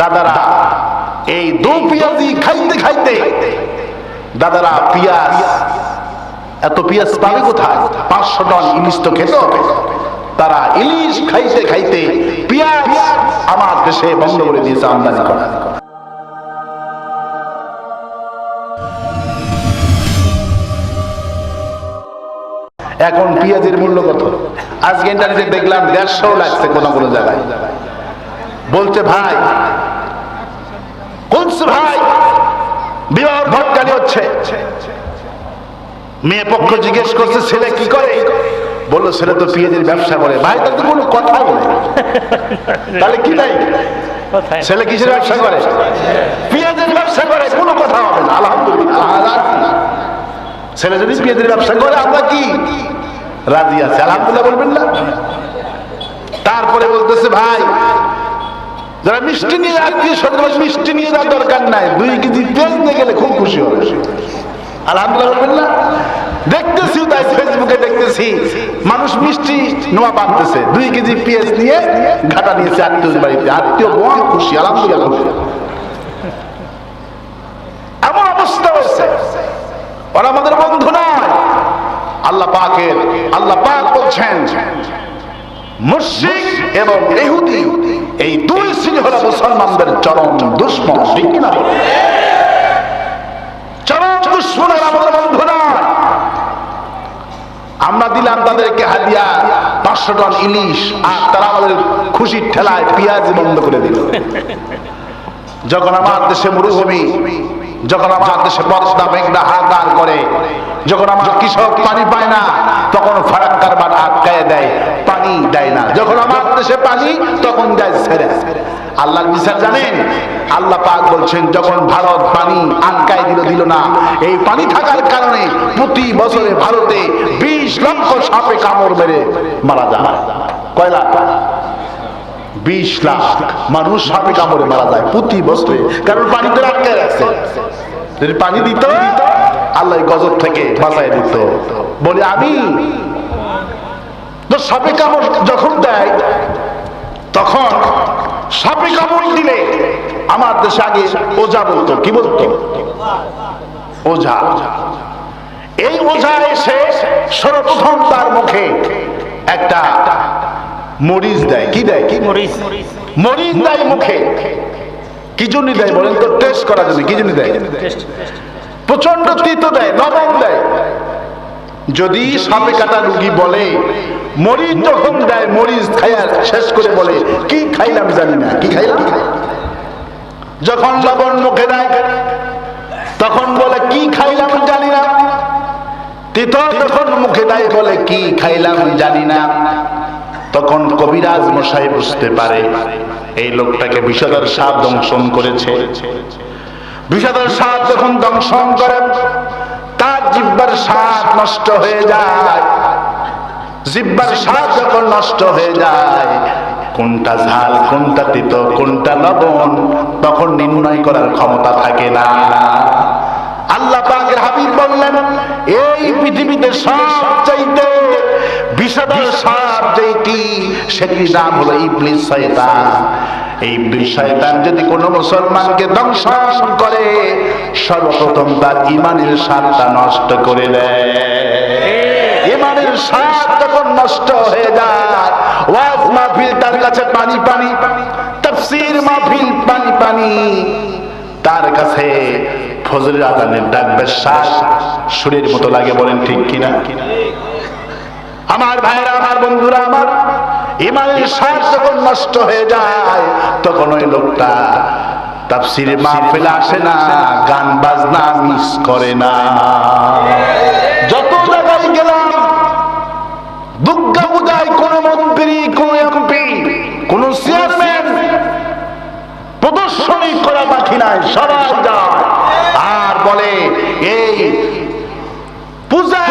দাদারা, এই দু পেঁয়াজি খাইতে খাইতে, দাদারা পিয়াজ, এত পিয়াজ পাবে কোথায়? পাঁচশো টন ইলিশ তো খেতে হবে তারা ইলিশ খাইতে খাইতে পিয়াজ আমার দেশে বন্ধ করে দিয়েছে আমদানি করা। এখন পেঁয়াজের মূল্য কত? আজকে ইন্টারনেটে দেখলাম দেড়শো লাগছে কোনো কোনো জায়গায়। বলছে, ভাই বলছে ভাই বিবাহ ভটকালি হচ্ছে মেয়ে পক্ষ জিজ্ঞেস করছে ছেলে কি করে? বলল ছেলে তো পেঁয়াজের ব্যবসা করে। ভাই তার তো কোনো কথা বলে তাহলে কি নাই ছেলে কিসের ব্যবসা করে? পেঁয়াজের ব্যবসা করে কোনো কথা হবে না আলহামদুলিল্লাহ। ছেলে যদি পেঁয়াজের ব্যবসা করে আমরা কি? রাজি আছে আলহামদুলিল্লাহ বলবেন না? তারপরে বলতেছে ভাই যারা মিষ্টি নিয়ে আত্মীয় স্বজন মিষ্টি নিয়ে যাওয়ার দরকার নাই দুই কেজি পেঁয়াজ নিয়ে গেলে খুব খুশি হবে। আলহামদুলিল্লাহ বলবেন না? দেখতেছি, তাই ফেসবুকে দেখতেছি। মানুষ মিষ্টি নোয়া বাঁধতেছে। দুই কেজি পেঁয়াজ নিয়ে ঘাটা নিয়েছে আত্মীয় বাড়িতে। আত্মীয় বোন খুশি, আলহামদুলিল্লাহ এমন অবস্থা হয়েছে। ওরা আমাদের বন্ধু নয়। আল্লাহ পাকের, আল্লাহ পাক বলছেন, মুশরিক এবং ইহুদি, এই দুই শ্রেণি হলো মুসলমানদের চরম দুশ্মন, ঠিক কিনা বলুন? চরম দুশ্মনের আমাদের বন্ধু নয় আমরা দিলাম তাদেরকে হাদিয়া, পাঁচশো টন ইলিশ আর তারা আমাদের খুশি ঠেলায় পেঁয়াজ বন্ধ করে দিল। যখন আমার দেশে মরুভূমি যখন আমার দেশে বর্ষা মেঘনা হাহাকার করে, যখন আমার কৃষক পানি পায় না, তখন ফারাক্কার বান আটকায় দেয়, পানি দেয় না। যখন আমার দেশে পানি, তখন দেয় ছেড়ে। আল্লাহর বিচার জানেন? আল্লাহ পাক বলছেন, যখন ভারত পানি আটকায় দিল দিল না, এই পানি থাকার কারণে প্রতি বছরে ভারতে বিশ লক্ষ সাপে কামড় মেরে মারা যায়। কয়লা? বিশ লাখ মানুষ সাপে কামড়ে মারা যায় প্রতি বছরে। কারণ পানিতে আটকে রাখছে। যদি পানি দিত, আল্লাহ গজব থেকে বাঁচাই দিত। বলে, আমি তো সাপে কামড় যখন দেয়, তখন সাপে কামড় দিলে আমার দেশে আগে ওজা বলতো। কি বলতো? ওঝা এই ওঝা এসে সর্বপ্রথম তার মুখে একটা মরিচ দেয়। কি দেয় কি? মরিচ। মরিচ দেয় মুখে। কি জন্য দেয় বলেন তো? টেস্ট করার জন্য। কি জন্য দেয়? প্রচণ্ড তিতো দেয় লবণ দেয়। যদি সাপে কাটা রুগী বলে মরিচ যখন দেয় মরিচ খাইয়া শেষ করে বলে কি খাইলাম জানি না কি খাইলাম? যখন লবণ মুখে দেয় তখন বলে কি খাইলাম জানি না? তিতো যখন মুখে দেয় বলে কি খাইলাম জানি না? তখন কবিরাজ মশাই বুঝতে পারে এই লোকটাকে বিষধর সাপ দংশন করেছে। বিষধর সাপ যখন দংশন করে, তার জিব্বার সাপ নষ্ট হয়ে যায়। জিব্বার স্বাদ যখন নষ্ট হয়ে যায়, কোনটা ঝাল, কোনটা তিত, কোনটা লবণ, তখন নির্ণয় করার ক্ষমতা থাকে না। আল্লাহ পাকের হাবিব বললেন, এই পৃথিবীতে সব চাইতে বিষধর সাপ যেটি সেটির নাম হলো ইবলিস শয়তান। এই ইবলিস শয়তান যদি কোনো মুসলমানকে দংশন করে, সর্বপ্রথম তার ইমানের স্বাদটা নষ্ট করে দেয়। ইমানের স্বাদ যখন নষ্ট হয়ে যায়, ওয়াজ মাহফিল তার কাছে পানি পানি, তাফসীর মাহফিল পানি পানি, তার কাছে ফজরের আদানের ডাক শ্বাস সুরের মতো লাগে বলেন ঠিক কিনা? আমার ভাইরা আমার বন্ধুরা, আমার ইমানের শ্বাস যখন নষ্ট হয়ে যায়, তখন ওই লোকটা তাফসিরে মাহফিল আসে না, গান বাজনা মিস করে না।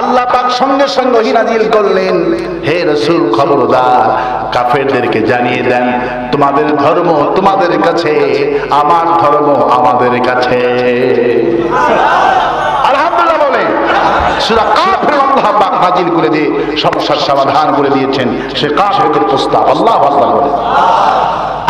আল্লাহ পাক সঙ্গে সঙ্গে হিনাজিল করলেন। হে রসুল, খবরদার, কাফেরদেরকে জানিয়ে দেন, তোমাদের ধর্ম তোমাদের কাছে, আমার ধর্ম আমাদের কাছে। আলহামদুলিল্লাহ বলে, সুরা কাফের আল্লাহ পাক নাজিল করে দিয়ে সমস্যার সমাধান করে দিয়েছেন। সে কাফেরদের প্রস্তাব, আল্লাহ আল্লাহ বলে।